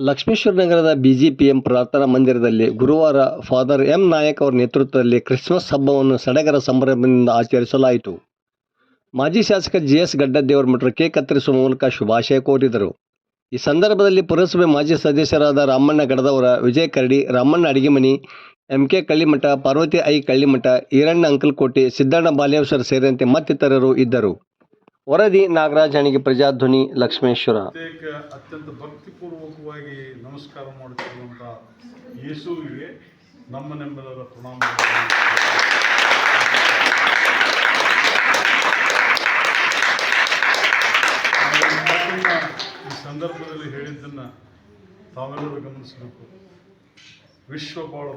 ಲಕ್ಷ್ಮೇಶ್ವರ ನಗರದ ಬಿಜಿಪಿಎಂ ಪ್ರಾರ್ಥನಾ ಮಂದಿರದಲ್ಲಿ ಗುರುವಾರ ಫಾದರ್ ಎಂ ನಾಯಕ್ ಅವರ ನೇತೃತ್ವದಲ್ಲಿ ಕ್ರಿಸ್ಮಸ್ ಹಬ್ಬವನ್ನು ಸಡಗರ ಸಂಭ್ರಮದಿಂದ ಆಚರಿಸಲಾಯಿತು. ಮಾಜಿ ಶಾಸಕ ಜಿ ಎಸ್ ಗಡ್ಡದೇವರ ಮಠರು ಕೇಕ್ ಕತ್ತರಿಸುವ ಮೂಲಕ ಶುಭಾಶಯ ಕೋರಿದರು. ಈ ಸಂದರ್ಭದಲ್ಲಿ ಪುರಸಭೆ ಮಾಜಿ ಸದಸ್ಯರಾದ Ramanna Gadadavar, Vijaya Karadi, Ramanna Adigemani, M K Kallimath, Parvati I Kallimath, Iranna Ankalkote, Siddanna Baleshwar ಸೇರಿದಂತೆ ಮತ್ತಿತರರು ಇದ್ದರು. ವರದಿ ನಾಗರಾಜ್ ಹಣಿಗೆ ಪ್ರಜಾಧ್ವನಿ ಲಕ್ಷ್ಮೇಶ್ವರ. ಅತ್ಯಂತ ಭಕ್ತಿಪೂರ್ವಕವಾಗಿ ನಮಸ್ಕಾರ ಮಾಡುತ್ತಿರುವಂಥ ಯೇಸುವಿಗೆ ನಮ್ಮ ನಮ್ಮೆಲ್ಲರ ಪ್ರಣಾಮ. ಈ ಸಂದರ್ಭದಲ್ಲಿ ಹೇಳಿದ್ದನ್ನು ತಾವೆಲ್ಲರೂ ಗಮನಿಸಬೇಕು. ವಿಶ್ವ ಭಾಳ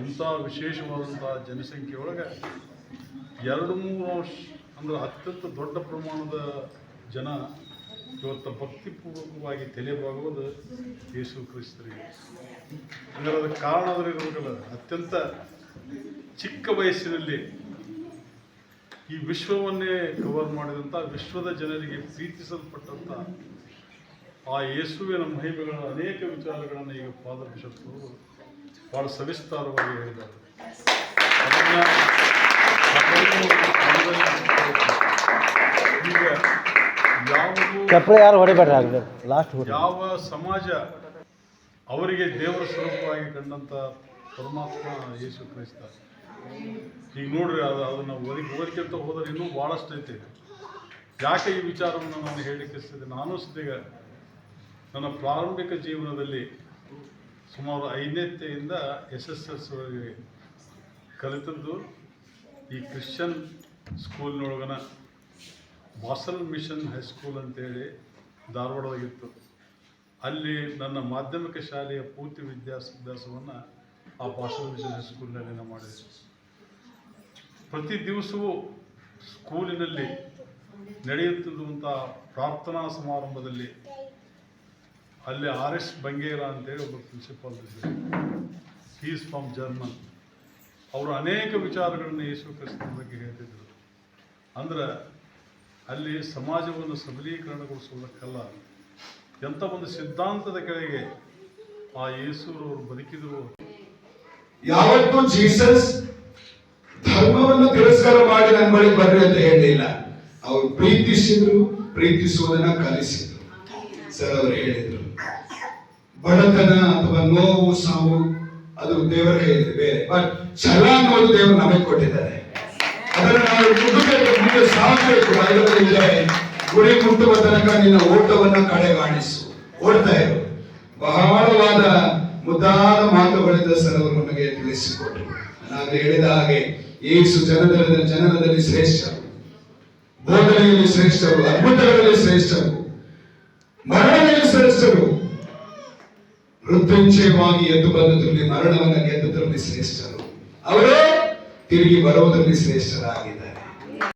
ಇಂಥ ವಿಶೇಷವಾದಂಥ ಜನಸಂಖ್ಯೆ ಒಳಗೆ ಎರಡು ಮೂರು ಅಂದ್ರೆ ಅತ್ಯಂತ ದೊಡ್ಡ ಪ್ರಮಾಣದ ಜನ ಇವತ್ತು ಭಕ್ತಿಪೂರ್ವಕವಾಗಿ ತಲೆಬಾಗುವುದು ಯೇಸು ಕ್ರಿಸ್ತರಿಗೆ. ಅಂದರೆ ಅದಕ್ಕೆ ಕಾರಣ ಅತ್ಯಂತ ಚಿಕ್ಕ ವಯಸ್ಸಿನಲ್ಲಿ ಈ ವಿಶ್ವವನ್ನೇ ಕವರ್ ಮಾಡಿದಂಥ, ವಿಶ್ವದ ಜನರಿಗೆ ಪ್ರೀತಿಸಲ್ಪಟ್ಟಂಥ ಆ ಯೇಸುವಿನ ಮಹಿಮೆಗಳ ಅನೇಕ ವಿಚಾರಗಳನ್ನು ಈಗ ಪಾದರ್ಶಕರು ಭಾಳ ಸವಿಸ್ತಾರವಾಗಿ ಹೇಳಿದ್ದಾರೆ. ಚಪ್ಪಲಿ ಯಾರು ಹೊಡಿಬೇಡ್ರಿ ಆಗಲಿ ಲಾಸ್ಟ್ ಯಾವ ಸಮಾಜ ಅವರಿಗೆ ದೇವರ ಸ್ವರೂಪವಾಗಿ ಕಂಡಂತ ಪರಮಾತ್ಮ ಯೇಸು ಕ್ರೈಸ್ತ? ಈಗ ನೋಡ್ರಿ, ಅದು ಅದನ್ನು ಓದಿ ಓದಿಕೊಂತ ಹೋದರೆ ಇನ್ನೂ ಭಾಳಷ್ಟು ಐತೆ. ಯಾಕೆ ಈ ವಿಚಾರವನ್ನು ನಾನು ಹೇಳಲಿಕ್ಕೆ ಇಷ್ಟದೆ ನಾನು ಸದ್ಯ ನನ್ನ ಪ್ರಾರಂಭಿಕ ಜೀವನದಲ್ಲಿ ಸುಮಾರು ಐದನೇತೆಯಿಂದ ಎಸ್ ಎಸ್ ಎಸ್ ಕಲಿತದ್ದು. ಈ ಕ್ರಿಶ್ಚಿಯನ್ ಸ್ಕೂಲ್ನೊಳಗನ ಬಾಸಲ್ ಮಿಷನ್ ಹೈಸ್ಕೂಲ್ ಅಂತೇಳಿ ಧಾರವಾಡದಾಗಿತ್ತು ಅಲ್ಲಿ ನನ್ನ ಮಾಧ್ಯಮಿಕ ಶಾಲೆಯ ಪೂರ್ತಿ ವಿದ್ಯಾಭ್ಯಾಸವನ್ನು ಆ ಬಾಸಲ್ ಮಿಷನ್ ಹೈಸ್ಕೂಲ್ನಲ್ಲಿ ನಾನು ಮಾಡಿದೆ. ಪ್ರತಿ ದಿವಸವೂ ಸ್ಕೂಲಿನಲ್ಲಿ ನಡೆಯುತ್ತಿರುವಂಥ ಪ್ರಾರ್ಥನಾ ಸಮಾರಂಭದಲ್ಲಿ ಅಲ್ಲಿ ಆರ್ ಎಸ್ ಬಂಗೇರ ಅಂತೇಳಿ ಒಬ್ಬ ಪ್ರಿನ್ಸಿಪಾಲ್ ಇದ್ದರು. ಈಸ್ ಫ್ರಮ್ ಜರ್ಮನ್ ಅವರು ಅನೇಕ ವಿಚಾರಗಳನ್ನು ಯೇಸು ಕ್ರಿಸ್ತನ ಬಗ್ಗೆ ಹೇಳ್ತಿದ್ರು. ಅಂದ್ರೆ, ಅಲ್ಲಿ ಸಮಾಜವನ್ನು ಸಬಲೀಕರಣಗೊಳಿಸುವುದಕ್ಕಲ್ಲ ಎಂಥ ಒಂದು ಸಿದ್ಧಾಂತದ ಕೆಳಗೆ ಆ ಯೇಸುರವರು ಬದುಕಿದ್ರು ಯಾವತ್ತೂ ಜೀಸಸ್ ಧರ್ಮವನ್ನು ತಿರಸ್ಕಾರ ಮಾಡಿ ನನ್ನ ಬಳಿ ಬರ್ರಿ ಅಂತ ಹೇಳಲಿಲ್ಲ ಅವರು ಪ್ರೀತಿಸಿದ್ರು, ಪ್ರೀತಿಸುವುದನ್ನ ಕಲಿಸಿದ್ರು. ಸರ್, ಅವರು ಹೇಳಿದ್ರು. ಬಡತನ ಅಥವಾ ನೋವು, ಸಾವು ಅದು ದೇವರ ಕೈಯಲ್ಲಿ ಬೇರೆ ಬಟ್ ಛಲ ಅನ್ನೋದು ದೇವರು ನಮಗೆ ಕೊಟ್ಟಿದ್ದಾರೆ. ಅದನ್ನು ನಾವು ಮುಂದೆ ಸಾಗಬೇಕು ಗುರಿ ಮುಟ್ಟುವ ತನಕ ನಿನ್ನ ಓಟವನ್ನು ಕಡೆಗಾಣಿಸು. ಓಡ್ತಾ ಇರು. ಬಹಳವಾದ ಮುದ್ದಾದ ಮಾತುಗಳಿಂದ ಸರವರು ನಮಗೆ ತಿಳಿಸಿಕೊಟ್ರು. ನಾನು ಹೇಳಿದ ಹಾಗೆ ಏಸು ಜನದಲ್ಲಿ ಜನನದಲ್ಲಿ ಶ್ರೇಷ್ಠರು. ಬೋಧನೆಯಲ್ಲಿ ಶ್ರೇಷ್ಠರು, ಅದ್ಭುತಗಳಲ್ಲಿ ಶ್ರೇಷ್ಠರು, ಮರಣದಲ್ಲಿ ಶ್ರೇಷ್ಠರು. ಮೃತ್ಯುಂಜಯವಾಗಿ ಎದ್ದು ಬಂದದ್ರಲ್ಲಿ ಮರಣವನ್ನು ಗೆದ್ದದ್ರಲ್ಲಿ ಶ್ರೇಷ್ಠರು. ಅವರೇ ತಿರುಗಿ ಬರುವುದರಲ್ಲಿ ಶ್ರೇಷ್ಠರಾಗಿದ್ದಾರೆ.